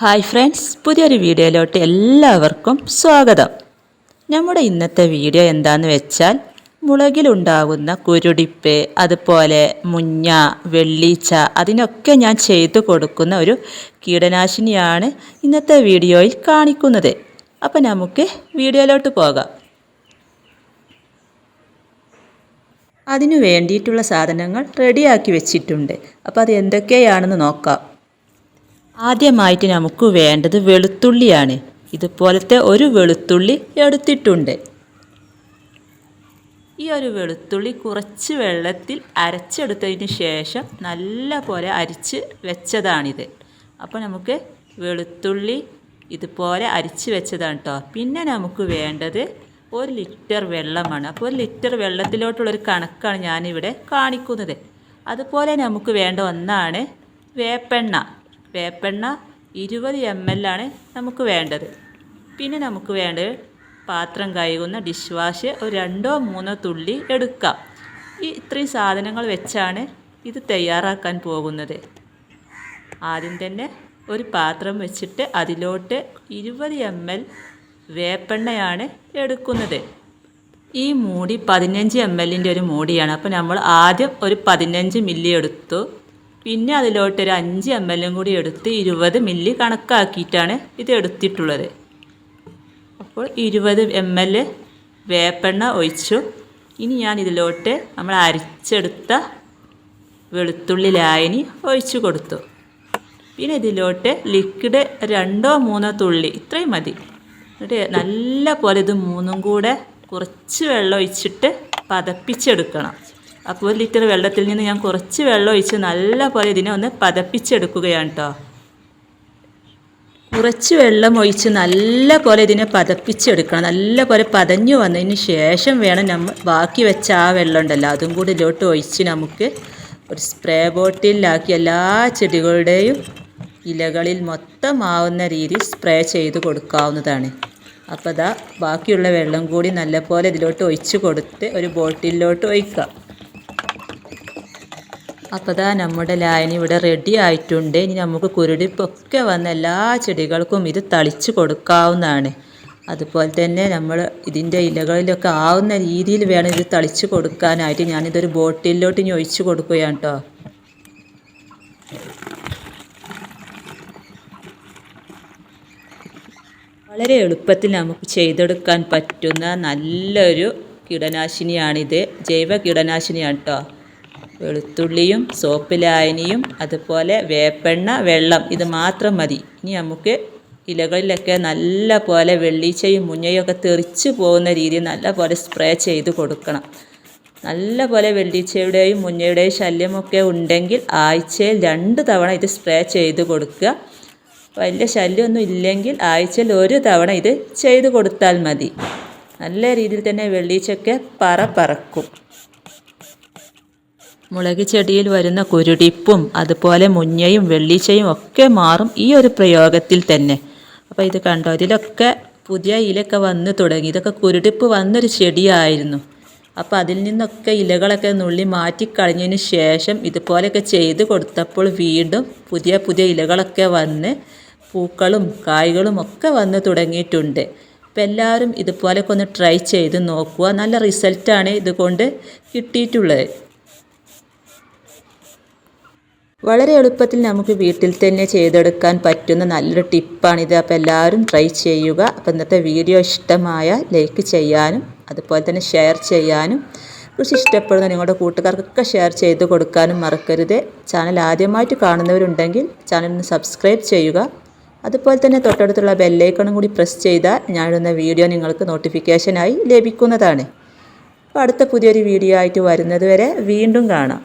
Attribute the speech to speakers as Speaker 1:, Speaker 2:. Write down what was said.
Speaker 1: Hi friends പുതിയൊരു വീഡിയോയിലോട്ട് എല്ലാവർക്കും സ്വാഗതം. നമ്മുടെ ഇന്നത്തെ വീഡിയോ എന്താന്ന് വെച്ചാൽ മുളകിലുണ്ടാകുന്ന കുരുടിപ്പ് അതുപോലെ മുഞ്ഞ വെള്ളീച്ച അതിനൊക്കെ ഞാൻ ചെയ്തു കൊടുക്കുന്ന ഒരു കീടനാശിനിയാണ് ഇന്നത്തെ വീഡിയോയിൽ കാണിക്കുന്നത്. അപ്പം നമുക്ക് വീഡിയോയിലോട്ട് പോകാം. അതിനു വേണ്ടിയിട്ടുള്ള സാധനങ്ങൾ റെഡിയാക്കി വെച്ചിട്ടുണ്ട്. അപ്പോൾ അത് എന്തൊക്കെയാണെന്ന് നോക്കാം. ആദ്യമായിട്ട് നമുക്ക് വേണ്ടത് വെളുത്തുള്ളിയാണ്. ഇതുപോലത്തെ ഒരു വെളുത്തുള്ളി എടുത്തിട്ടുണ്ട്. ഈ ഒരു വെളുത്തുള്ളി കുറച്ച് വെള്ളത്തിൽ അരച്ചെടുത്തതിന് ശേഷം നല്ല പോലെ അരിച്ച് വെച്ചതാണിത്. അപ്പോൾ നമുക്ക് വെളുത്തുള്ളി ഇതുപോലെ അരിച്ച് വെച്ചതാണ് കേട്ടോ പിന്നെ നമുക്ക് വേണ്ടത് ഒരു ലിറ്റർ വെള്ളമാണ്. അപ്പോൾ ഒരു ലിറ്റർ വെള്ളത്തിലോട്ടുള്ളൊരു കണക്കാണ് ഞാനിവിടെ കാണിക്കുന്നത്. അതുപോലെ നമുക്ക് വേണ്ട ഒന്നാണ് വേപ്പെണ്ണ. വേപ്പെണ്ണ ഇരുപത് എം എൽ ആണ് നമുക്ക് വേണ്ടത്. പിന്നെ നമുക്ക് വേണ്ടത് പാത്രം കഴുകുന്ന ഡിഷ് വാഷ് ഒരു രണ്ടോ മൂന്നോ തുള്ളി എടുക്കാം. ഈ ഇത്രയും സാധനങ്ങൾ വെച്ചാണ് ഇത് തയ്യാറാക്കാൻ പോകുന്നത്. ആദ്യം തന്നെ ഒരു പാത്രം വെച്ചിട്ട് അതിലോട്ട് ഇരുപത് എം എൽ വേപ്പെണ്ണയാണ് എടുക്കുന്നത്. ഈ മൂടി പതിനഞ്ച് എം എല്ലിന്റെ ഒരു മൂടിയാണ്. അപ്പോൾ നമ്മൾ ആദ്യം ഒരു പതിനഞ്ച് മില്ലി എടുത്തു. പിന്നെ അതിലോട്ട് ഒരു അഞ്ച് എം എല്ലും കൂടി എടുത്ത് ഇരുപത് മില്ലി കണക്കാക്കിയിട്ടാണ് ഇത് എടുത്തിട്ടുള്ളത്. അപ്പോൾ ഇരുപത് എം എൽ വേപ്പെണ്ണ ഒഴിച്ചു. ഇനി ഞാൻ ഇതിലോട്ട് നമ്മൾ അരിച്ചെടുത്ത വെളുത്തുള്ളി ലായനി ഒഴിച്ചു കൊടുത്തു. പിന്നെ ഇതിലോട്ട് ലിക്വിഡ് രണ്ടോ മൂന്നോ തുള്ളി ഇത്രയും മതി. എന്നിട്ട് നല്ല പോലെ ഇത് മൂന്നും കൂടെ കുറച്ച് വെള്ളം ഒഴിച്ചിട്ട് പതപ്പിച്ചെടുക്കണം. അപ്പോൾ ഒരു ലിറ്റർ വെള്ളത്തിൽ നിന്ന് ഞാൻ കുറച്ച് വെള്ളം ഒഴിച്ച് നല്ലപോലെ ഇതിനെ ഒന്ന് പതപ്പിച്ചെടുക്കുകയാണ് കേട്ടോ കുറച്ച് വെള്ളം ഒഴിച്ച് നല്ല പോലെ ഇതിനെ പതപ്പിച്ചെടുക്കണം. നല്ല പോലെ പതഞ്ഞു വന്നതിന് ശേഷം വേണം നമ്മൾ ബാക്കി വെച്ച ആ വെള്ളം ഉണ്ടല്ലോ അതും കൂടി ഇതിലോട്ട് ഒഴിച്ച് നമുക്ക് ഒരു സ്പ്രേ ബോട്ടിലാക്കി എല്ലാ ചെടികളുടെയും ഇലകളിൽ മൊത്തമാവുന്ന രീതിയിൽ സ്പ്രേ ചെയ്ത് കൊടുക്കാവുന്നതാണ്. അപ്പോൾ അതാ ബാക്കിയുള്ള വെള്ളം കൂടി നല്ലപോലെ ഇതിലോട്ട് ഒഴിച്ച് കൊടുത്ത് ഒരു ബോട്ടിലോട്ട് ഒഴിക്കാം അപ്പോൾ നമ്മുടെ ലായനി ഇവിടെ റെഡി ആയിട്ടുണ്ട്. ഇനി നമുക്ക് കുരുടിപ്പൊക്കെ വന്ന എല്ലാ ചെടികൾക്കും ഇത് തളിച്ച് കൊടുക്കാവുന്നതാണ്. അതുപോലെ തന്നെ നമ്മൾ ഇതിന്റെ ഇലകളിലൊക്കെ ആവുന്ന രീതിയിൽ വേണം ഇത് തളിച്ച് കൊടുക്കാനായിട്ട്. ഞാനിതൊരു ബോട്ടിലോട്ട് ഇനി ഒഴിച്ച് കൊടുക്കുകയാണ് കേട്ടോ. വളരെ എളുപ്പത്തിൽ നമുക്ക് ചെയ്തെടുക്കാൻ പറ്റുന്ന നല്ലൊരു കീടനാശിനിയാണിത്. ജൈവ കീടനാശിനിയാണ് കേട്ടോ. വെളുത്തുള്ളിയും സോപ്പ് ലായനിയും അതുപോലെ വേപ്പെണ്ണ വെള്ളം. ഇത് മാത്രം മതി. ഇനി നമുക്ക് ഇലകളിലൊക്കെ നല്ല പോലെ വെള്ളീച്ചയും മുഞ്ഞയും ഒക്കെ തെറിച്ച് പോകുന്ന രീതിയിൽ നല്ല പോലെ സ്പ്രേ ചെയ്ത് കൊടുക്കണം. നല്ല പോലെ വെള്ളീച്ചയുടെയും മുഞ്ഞയുടെയും ശല്യമൊക്കെ ഉണ്ടെങ്കിൽ ആഴ്ചയിൽ രണ്ട് തവണ ഇത് സ്പ്രേ ചെയ്ത് കൊടുക്കുക. വലിയ ശല്യമൊന്നും ഇല്ലെങ്കിൽ ആഴ്ചയിൽ ഒരു തവണ ഇത് ചെയ്ത് കൊടുത്താൽ മതി. നല്ല രീതിയിൽ തന്നെ വെള്ളീച്ചയൊക്കെ പറ പറക്കും. മുളക് ചെടിയിൽ വരുന്ന കുരുടിപ്പും അതുപോലെ മുഞ്ഞയും വെള്ളീച്ചയും ഒക്കെ മാറും ഈ ഒരു പ്രയോഗത്തിൽ തന്നെ. അപ്പോൾ ഇത് കണ്ടോ? ഇതിലൊക്കെ പുതിയ ഇലയൊക്കെ വന്ന് തുടങ്ങി. ഇതൊക്കെ കുരുടിപ്പ് വന്നൊരു ചെടിയായിരുന്നു. അപ്പോൾ അതിൽ നിന്നൊക്കെ ഇലകളൊക്കെ നുള്ളി മാറ്റിക്കളഞ്ഞതിന് ശേഷം ഇതുപോലെയൊക്കെ ചെയ്ത് കൊടുത്തപ്പോൾ വീണ്ടും പുതിയ പുതിയ ഇലകളൊക്കെ വന്ന് പൂക്കളും കായ്കളും ഒക്കെ വന്ന് തുടങ്ങിയിട്ടുണ്ട്. അപ്പോൾ എല്ലാവരും ഇതുപോലെയൊക്കെ ഒന്ന് ട്രൈ ചെയ്ത് നോക്കുക. നല്ല റിസൾട്ടാണ് ഇതുകൊണ്ട് കിട്ടിയിട്ടുള്ളത്. വളരെ എളുപ്പത്തിൽ നമുക്ക് വീട്ടിൽ തന്നെ ചെയ്തെടുക്കാൻ പറ്റുന്ന നല്ലൊരു ടിപ്പാണിത്. അപ്പോൾ എല്ലാവരും ട്രൈ ചെയ്യുക. അപ്പോൾ ഇന്നത്തെ വീഡിയോ ഇഷ്ടമായ ലൈക്ക് ചെയ്യാനും അതുപോലെ തന്നെ ഷെയർ ചെയ്യാനും കൃഷി ഇഷ്ടപ്പെടുന്ന നിങ്ങളുടെ കൂട്ടുകാർക്കൊക്കെ ഷെയർ ചെയ്ത് കൊടുക്കാനും മറക്കരുത്. ചാനൽ ആദ്യമായിട്ട് കാണുന്നവരുണ്ടെങ്കിൽ ചാനലിന് സബ്സ്ക്രൈബ് ചെയ്യുക. അതുപോലെ തന്നെ തൊട്ടടുത്തുള്ള ബെല്ലൈക്കണും കൂടി പ്രസ് ചെയ്താൽ ഞാനിടുന്ന വീഡിയോ നിങ്ങൾക്ക് നോട്ടിഫിക്കേഷനായി ലഭിക്കുന്നതാണ്. അപ്പോൾ അടുത്ത പുതിയൊരു വീഡിയോ ആയിട്ട് വരുന്നത് വരെ വീണ്ടും കാണാം.